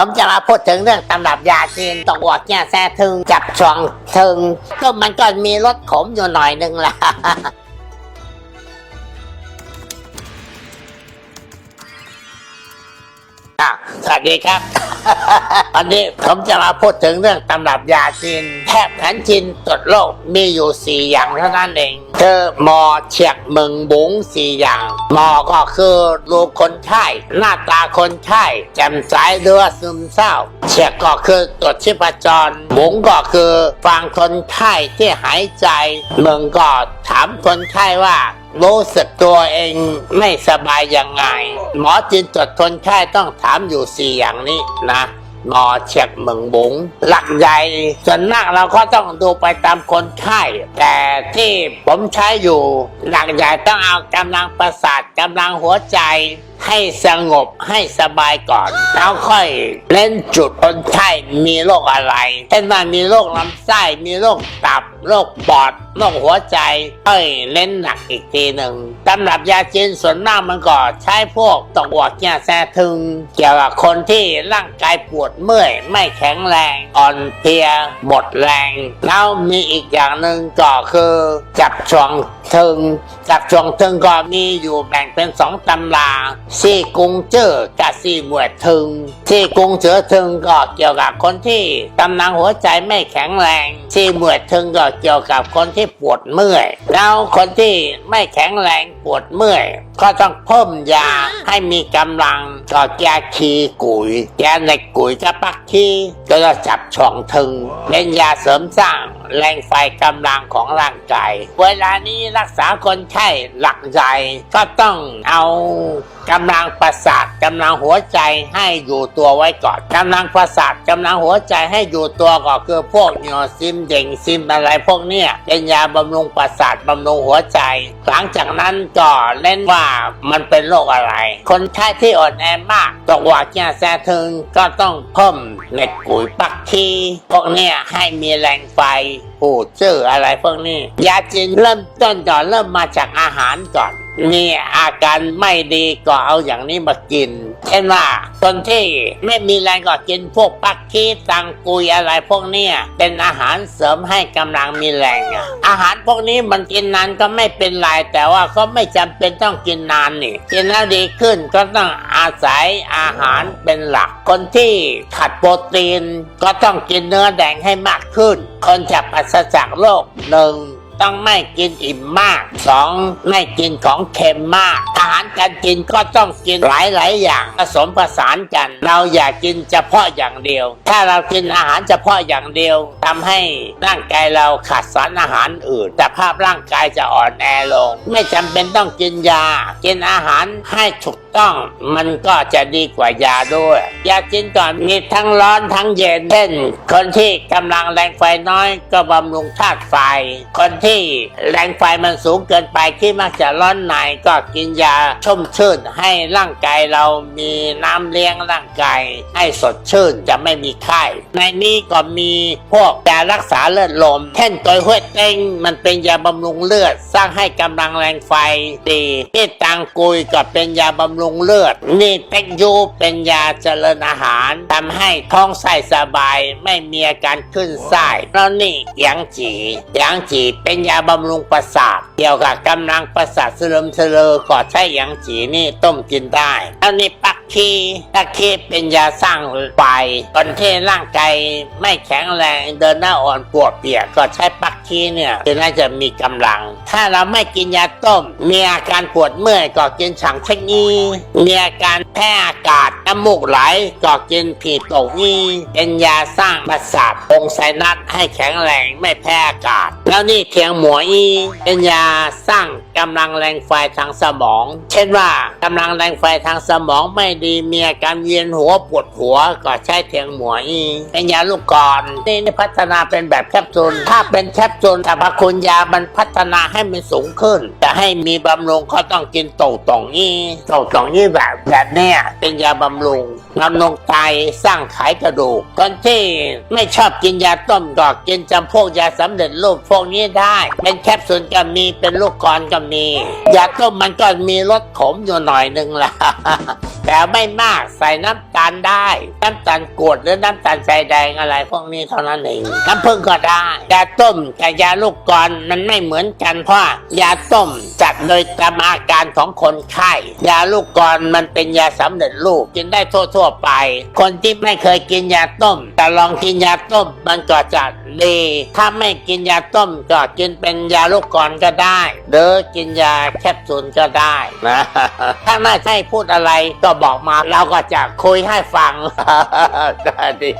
ผมจะมาพูดถึงเรื่องตำรับยาจีนตกหัวแก่แซ่ทึงจับชวงทึงก็มันก็มีรสขมอยู่หน่อยนึงละ สวัสดีครับ วันนี้ผมจะมาพูดถึงเรื่องตำรับยาจีนแพทย์แผนจีนตรวจโรคมีอยู่สี่อย่างเท่านั้นเองคือหมอเฉียกเมึงบุ๋งสี่อย่างหมอก็คือรูปคนไข้หน้าตาคนไข้แจ่มใสหรือว่าซึมเศร้า เฉียกก็คือตรวจชีพจรบุ๋งก็คือฟังคนไข้ที่หายใจเมึงก็ถามคนไข้ว่า รู้สึกตัวเองไม่สบายยังไง หมอจีนตรวจคนไข้ต้องถามอยู่สี่อย่างนี้นะหมอเช็คเมืองบุง หลักใหญ่ส่วนมากเราก็ต้องดูไปตามคนไข้แต่ที่ผมใช้อยู่ หลักใหญ่ต้องเอากำลังประสาทกำลังหัวใจ ให้สงบให้สบายก่อนแล้วค่อยเล่นจุดคนไข้มีโรคอะไรเช่นว่ามีโรคลำไส้มีโรคตับโรคปอดโรคหัวใจค่อยเล่นหนักอีกทีหนึ่ง ตำรับยาจีนส่วนมากมันก็ใช้พวกตกหัวแก่แซทึง เกี่ยวกับคนที่ร่างกายปวดเมื่อยไม่แข็งแรง อ่อนเพลียหมดแรง แล้วมีอีกอย่างหนึ่งก็คือจับชวงทึงจับชวงทึงก็มีอยู่แบ่งเป็นสองตำราซี่กงเจอกับซีหมวดทึงซี่กงเจอทึงก็เกี่ยวกับคนที่กำลังหัวใจไม่แข็งแรงซีหมวดทึงก็เกี่ยวกับคนที่ปวดเมื่อย แล้วคนที่ไม่แข็งแรงปวดเมื่อย ก็ต้องเพิ่มยาให้มีกำลังก็แก้ขีกุยแก้ในกุยจะปักคีก็จะจับช่องทึงเป็นยาเสริมสร้าง แรงไฟกำลังของร่างกาย เวลานี้รักษาคนไข้หลักใหญ่ก็ต้องเอากำลังประสาทกำลังหัวใจให้อยู่ตัวไว้ก่อนกำลังประสาทกำลังหัวใจให้อยู่ตัวก็คือพวกเนียซิมเด่งซิมอะไรพวกเนี้ยเป็นยาบำรุงประสาทบำรุงหัวใจ หลังจากนั้นก็เล่นว่ามันเป็นโรคอะไร คนไข้ที่อ่อนแอมากตกว่าแก่แซทึงก็ต้องเพิ่มเน็ตกุยปักทีพวกเนี้ยให้มีแรงไฟ ผู้ชื่ออะไรพวกนี้ยาจีนเริ่มต้นก่อนเริ่มมาจากอาหารก่อน มีอาการไม่ดีก็เอาอย่างนี้มากินเช่นว่าคนที่ไม่มีแรงก็กินพวกปักคีตังกุยอะไรพวกเนี้ยเป็นอาหารเสริมให้กำลังมีแรงอาหารพวกนี้มันกินนานก็ไม่เป็นไรแต่ว่าก็ไม่จำเป็นต้องกินนานนี่กินแล้วดีขึ้นก็ต้องอาศัยอาหารเป็นหลัก คนที่ขาดโปรตีนก็ต้องกินเนื้อแดงให้มากขึ้น คนจะปราศจากโรคหนึ่ง ต้องไม่กินอิ่มมากสองไม่กินของเค็มมาก อาหารการกินก็ต้องกินหลายๆอย่างผสมผสานกัน เราอย่ากินเฉพาะอย่างเดียว ถ้าเรากินอาหารเฉพาะอย่างเดียวทำให้ร่างกายเราขาดสารอาหารอื่น แต่ภาพร่างกายจะอ่อนแอลง ไม่จำเป็นต้องกินยา กินอาหารให้ถูก ต้องมันก็จะดีกว่ายาด้วย ยากินก่อนมีทั้งร้อนทั้งเย็นเช่น คนที่กำลังแรงไฟน้อยก็บำรุงธาตุไฟ คนที่แรงไฟมันสูงเกินไปที่มักจะร้อนในก็กินยาชุ่มชื่นให้ร่างกายเรามีน้ำเลี้ยงร่างกายให้สดชื่นจะไม่มีไข้ ในนี้ก็มีพวกยารักษาเลือดลม เช่นตัวห้วยเต้งมันเป็นยาบำรุงเลือด สร้างให้กำลังแรงไฟดีนี่ตังกุยก็เป็นยาบำรุงเลือด นี่เต็กยูเป็นยาเจริญอาหารทำให้ท้องไส้สบายไม่มีอาการขึ้นไส้แล้วนี่หยางจีหยางจีเป็นยาบำรุงประสาท เกี่ยวกับกำลังประสาทสื่อมเสลอก็ใช้หยางจีนี่ต้มกินได้แล้วนี่ปักคีปักคีเป็นยาสร้างไฟคนที่ร่างกายไม่แข็งแรงเดินหน้าอ่อนปวดเปียกก็ใช้ปักคีเนี่ยจะน่าจะมีกำลัง ถ้าเราไม่กินยาต้ม มีอาการปวดเมื่อยก็กินฉางเทคนีมีอาการแพ้อากาศน้ำมูกไหลก็กินผีตกนี่เป็นยาสร้างประสาทองไซนัสให้แข็งแรงไม่แพ้อากาศ แล้วนี่เทียงหมวยเป็นยาสร้างกำลังแรงไฟทางสมอง เช่นว่ากำลังแรงไฟทางสมองไม่ดีมีอาการเวียนหัวปวดหัวก็ใช้เทียงหมวยอีเป็นยาลูกกรอนนี่นี่พัฒนาเป็นแบบแคปซูลถ้าเป็นแคปซูลสรรพคุณยามันพัฒนาให้มันสูงขึ้นจะให้มีบำรุงก็ต้องกินโตตองนี่โตตองนี่แบบแบบเนี้ยเป็นยาบำรุงบำรุงไตสร้างไขกระดูกคนที่ไม่ชอบกินยาต้มก็กินจำพวกยาสำเร็จรูปพวกนี้ได้ เป็นแคปซูลก็มีเป็นลูกกรอนก็มี ยาต้มมันก็มีรสขมอยู่หน่อยนึงล่ะ แต่ไม่มากใส่น้ำตาลได้ น้ำตาลกรดหรือน้ำตาลใส่แดงอะไร พวกนี้เท่านั้นเองน้ำผึ้งก็ได้ยาต้มกับยาลูกกรอนมันไม่เหมือนกันเพราะยาต้มจัดโดยตามอาการของคนไข้ยาลูกกรอนมันเป็นยาสำเร็จรูปกินได้ทั่วๆไป คนที่ไม่เคยกินยาต้ม แต่ลองกินยาต้มมันก็จะดี ถ้าไม่กินยาต้มก็กินเป็นยาลูกกรอนก็ได้หรือกินยาแคปซูลก็ได้นะถ้าน่ใช่พูดอะไรก็บอกมาเราก็จะคุยให้ฟังก็ดี